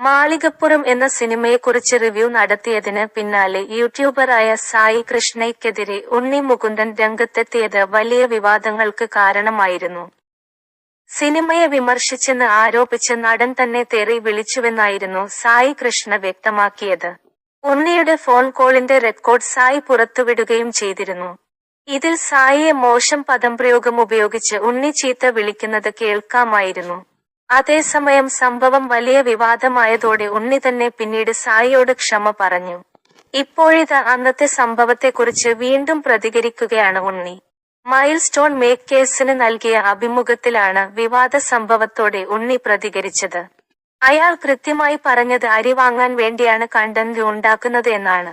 മാളികപ്പുറം എന്ന സിനിമയെക്കുറിച്ച് റിവ്യൂ നടത്തിയതിന് പിന്നാലെ യൂട്യൂബറായ സായി കൃഷ്ണയ്ക്കെതിരെ ഉണ്ണി മുകുന്ദൻ രംഗത്തെത്തിയത് വലിയ വിവാദങ്ങൾക്ക് കാരണമായിരുന്നു. സിനിമയെ വിമർശിച്ചെന്ന് ആരോപിച്ച് നടൻ തന്നെ തെറി വിളിച്ചുവെന്നായിരുന്നു സായി കൃഷ്ണ വ്യക്തമാക്കിയത്. ഉണ്ണിയുടെ ഫോൺ കോളിന്റെ റെക്കോർഡ് സായി പുറത്തുവിടുകയും ചെയ്തിരുന്നു. ഇതിൽ സായിയെ മോശം പദം പ്രയോഗം ഉപയോഗിച്ച് ഉണ്ണി ചീത്ത വിളിക്കുന്നത് കേൾക്കാമായിരുന്നു. അതേസമയം സംഭവം വലിയ വിവാദമായതോടെ ഉണ്ണി തന്നെ പിന്നീട് സായിയോട് ക്ഷമ പറഞ്ഞു. ഇപ്പോഴിത് അന്നത്തെ സംഭവത്തെക്കുറിച്ച് വീണ്ടും പ്രതികരിക്കുകയാണ് ഉണ്ണി. മൈൽ സ്റ്റോൺ കേസിന് നൽകിയ അഭിമുഖത്തിലാണ് വിവാദ സംഭവത്തോടെ ഉണ്ണി പ്രതികരിച്ചത്. അയാൾ കൃത്യമായി പറഞ്ഞത് അരി വാങ്ങാൻ വേണ്ടിയാണ് കണ്ടന്റ് ഉണ്ടാക്കുന്നത് എന്നാണ്.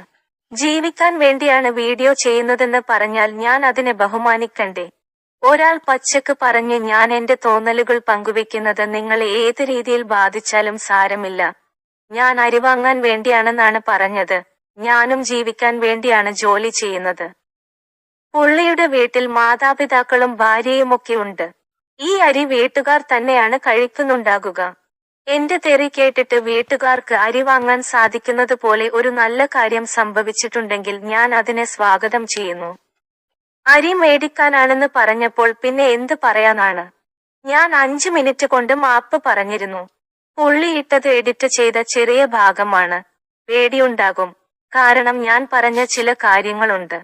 ജീവിക്കാൻ വേണ്ടിയാണ് വീഡിയോ ചെയ്യുന്നതെന്ന് പറഞ്ഞാൽ ഞാൻ അതിനെ ബഹുമാനിക്കണ്ടേ? ഒരാൾ പച്ചക്ക് പറഞ്ഞ് ഞാൻ എന്റെ തോന്നലുകൾ പങ്കുവെക്കുന്നത് നിങ്ങളെ ഏത് രീതിയിൽ ബാധിച്ചാലും സാരമില്ല. ഞാൻ അരിവാങ്ങാൻ വേണ്ടിയാണെന്നാണ് പറഞ്ഞത്. ഞാനും ജീവിക്കാൻ വേണ്ടിയാണ് ജോലി ചെയ്യുന്നത്. പുള്ളിയുടെ വീട്ടിൽ മാതാപിതാക്കളും ഭാര്യയുമൊക്കെ ഉണ്ട്. ഈ അരി വീട്ടുകാർ തന്നെയാണ് കഴിക്കുന്നുണ്ടാകുക. എന്റെ തെറി കേട്ടിട്ട് വീട്ടുകാർക്ക് അരി വാങ്ങാൻ സാധിക്കുന്നത് പോലെ ഒരു നല്ല കാര്യം സംഭവിച്ചിട്ടുണ്ടെങ്കിൽ ഞാൻ അതിനെ സ്വാഗതം ചെയ്യുന്നു. അരി മേടിക്കാനാണെന്ന് പറഞ്ഞപ്പോൾ പിന്നെ എന്ത് പറയാനാണ്? ഞാൻ അഞ്ചു മിനിറ്റ് കൊണ്ട് മാപ്പ് പറഞ്ഞിരുന്നു. പുള്ളിയിട്ടത് എഡിറ്റ് ചെയ്ത ചെറിയ ഭാഗമാണ്. പേടിയുണ്ടാകും. കാരണം ഞാൻ പറഞ്ഞ ചില കാര്യങ്ങളുണ്ട്.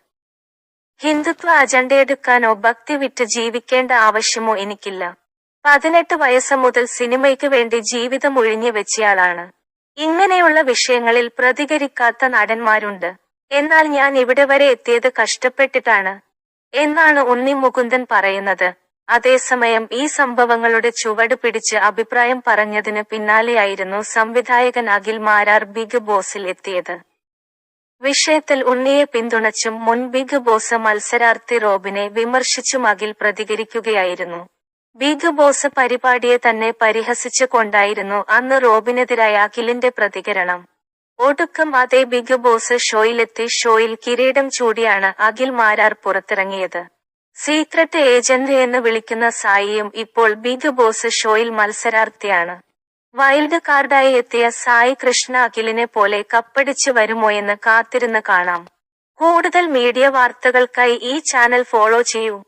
ഹിന്ദുത്വ അജണ്ടയെടുക്കാനോ ഭക്തി വിട്ട് ജീവിക്കേണ്ട ആവശ്യമോ എനിക്കില്ല. പതിനെട്ട് വയസ്സ് മുതൽ സിനിമയ്ക്ക് വേണ്ടി ജീവിതം ഒഴിഞ്ഞു വെച്ചയാളാണ്. ഇങ്ങനെയുള്ള വിഷയങ്ങളിൽ പ്രതികരിക്കാത്ത നടന്മാരുണ്ട്. എന്നാൽ ഞാൻ ഇവിടെ വരെ എത്തിയത് കഷ്ടപ്പെട്ടിട്ടാണ്. എന്നാണ് ഉണ്ണി മുകുന്ദൻ പറയുന്നത്. അതേസമയം ഈ സംഭവങ്ങളുടെ ചുവട് പിടിച്ച് അഭിപ്രായം പറഞ്ഞതിന് പിന്നാലെയായിരുന്നു സംവിധായകൻ അഖിൽ മാരാർ ബിഗ് ബോസിൽ എത്തിയത്. വിഷയത്തിൽ ഉണ്ണിയെ പിന്തുണച്ചും മുൻ ബിഗ് ബോസ് മത്സരാർത്ഥി റോബിനെ വിമർശിച്ചും അഖിൽ പ്രതികരിക്കുകയായിരുന്നു. ബിഗ് ബോസ് പരിപാടിയെ തന്നെ പരിഹസിച്ചു കൊണ്ടായിരുന്നു അന്ന് റോബിനെതിരായ അഖിലിന്റെ പ്രതികരണം. ഒടുക്കം അതേ ബിഗ് ബോസ് ഷോയിലെത്തി ഷോയിൽ കിരീടം ചൂടിയാണ് അഖിൽ മാരാർ പുറത്തിറങ്ങിയത്. സീക്രട്ട് ഏജന്റ് എന്ന് വിളിക്കുന്ന സായിയും ഇപ്പോൾ ബിഗ് ബോസ് ഷോയിൽ മത്സരാർത്ഥിയാണ്. വൈൽഡ് കാർഡായി എത്തിയ സായി കൃഷ്ണ അഖിലിനെ പോലെ കപ്പടിച്ചു വരുമോയെന്ന് കാത്തിരുന്ന് കാണാം. കൂടുതൽ മീഡിയ വാർത്തകൾക്കായി ഈ ചാനൽ ഫോളോ ചെയ്യൂ.